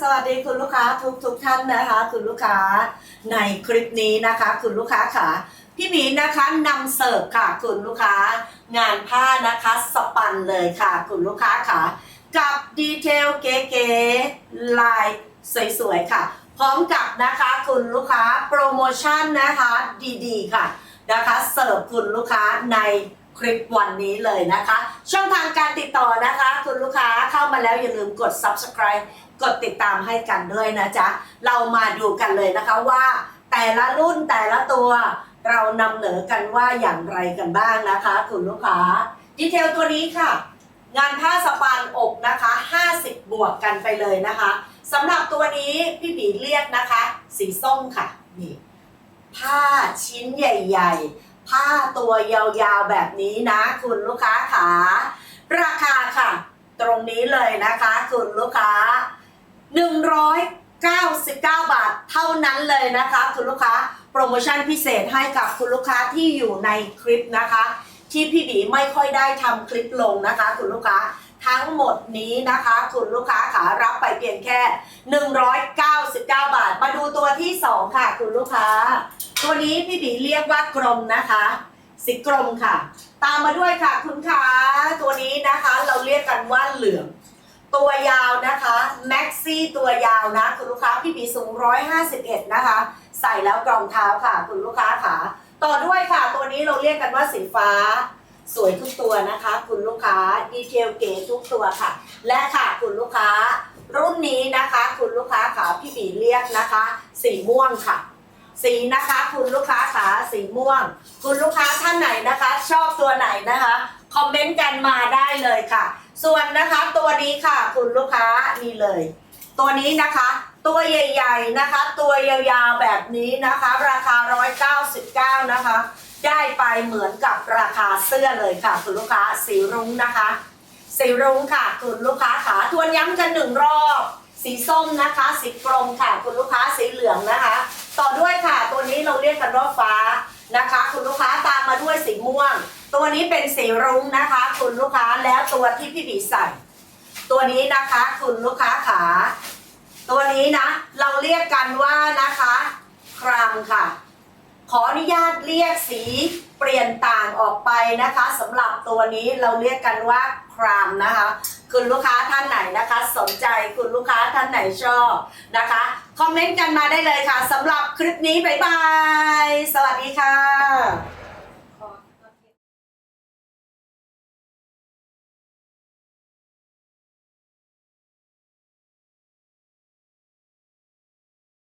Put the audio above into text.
สวัสดีคุณลูกค้าทุกทุกท่านนะคะ คุณลูกค้าในคลิปนี้นะคะ คุณลูกค้าค่ะ พี่หมีนะคะนำเสิร์ฟค่ะ คุณลูกค้างานผ้านะคะสปันเลยค่ะ คุณลูกค้าค่ะ กับดีเทลเก๋ๆลายสวยๆค่ะ พร้อมกับนะคะ คุณลูกค้าโปรโมชั่นนะคะดีๆ ค่ะ นะคะเสิร์ฟคุณลูกค้าในคลิปวันนี้เลยนะคะ ช่องทางการติดต่อนะคะ คุณลูกค้าเข้ามาแล้วอย่าลืมกด subscribe กดติดตามให้กันด้วยนะจ๊ะ เรามาดูกันเลยนะคะว่าแต่ละรุ่นแต่ละตัวเรานำเหนอกันว่าอย่างไรกันบ้างนะคะ คุณลูกค้า ดีเทลตัวนี้ค่ะ งานผ้าสปานอกนะคะ 50 บวกกันไปเลยนะคะสำหรับตัวนี้พี่บีเรียกนะคะ สีส้มค่ะนี่ ผ้าชิ้นใหญ่ ๆ ผ้าตัวยาวๆแบบนี้นะ คุณลูกค้าขาราคาค่ะ ตรงนี้เลยนะคะ คุณลูกค้า 199 บาทเท่านั้นเลยนะคะ คุณลูกค้า โปรโมชั่นพิเศษให้กับคุณลูกค้าที่อยู่ในคลิปนะคะ ที่พี่บีไม่ค่อยได้ทำคลิปลงนะคะ คุณลูกค้าทั้งหมดนี้นะคะ คุณลูกค้าขารับไปเพียงแค่ 199 บาท มาดูตัวที่ 2 ค่ะ คุณลูกค้า ตัวนี้พี่บีเรียกว่ากรมนะคะ สีกรมค่ะ ตามมาด้วยค่ะคุณค้าตัวนี้นะคะเราเรียกกันว่าเหลืองตัวยาวนะคะแม็กซี่ตัวยาวนะคุณลูกค้าพี่บีสูง 151 นะคะ ใส่แล้วกรองเท้าค่ะ คุณลูกค้าค่ะ ต่อด้วยค่ะ ตัวนี้เราเรียกกันว่าสีฟ้า สวยทุกตัวนะคะ คุณลูกค้าดีเทลเก๋ทุกตัวค่ะ และค่ะคุณลูกค้า รุ่นนี้นะคะ คุณลูกค้าขาพี่บีเรียกนะคะ สีม่วงค่ะ สีนะคะ คุณลูกค้าขาสีม่วง คุณลูกค้าท่านไหนนะคะ ชอบตัวไหนนะคะ คอมเมนต์กันมาได้เลยค่ะ ส่วนนะคะตัวนี้ค่ะ คุณลูกค้านี่เลย ตัวนี้นะคะ ตัวใหญ่ๆนะคะ ตัวยาวๆแบบนี้นะคะ ราคา 199 นะคะ ได้ไปเหมือนกับราคาเสื้อเลยค่ะ คุณลูกค้าสีรุ้งนะคะสีรุ้งค่ะ คุณลูกค้าขาทวนย้ำกันหนึ่งรอบ สีส้มนะคะ สีกรมค่ะ คุณลูกค้าสีเหลืองนะคะ รียกกันว่าฟ้านะคะ คุณลูกค้าตามมาด้วยสีม่วง ตัวนี้เป็นสีรุ้งนะคะ คุณลูกค้าแล้วตัวที่พี่บีใส่ ตัวนี้นะคะคุณลูกค้าขา ตัวนี้นะ เราเรียกกันว่านะคะ ครามค่ะ ขออนุญาตเรียกสีเปลี่ยนต่างออกไปนะคะสำหรับตัวนี้เราเรียกกันว่าครามนะคะ คุณลูกค้าท่านไหนนะคะ สนใจคุณลูกค้าท่านไหนชอบนะคะ คอมเมนต์กันมาได้เลยค่ะสำหรับคลิปนี้บ๊ายบาย สวัสดีค่ะ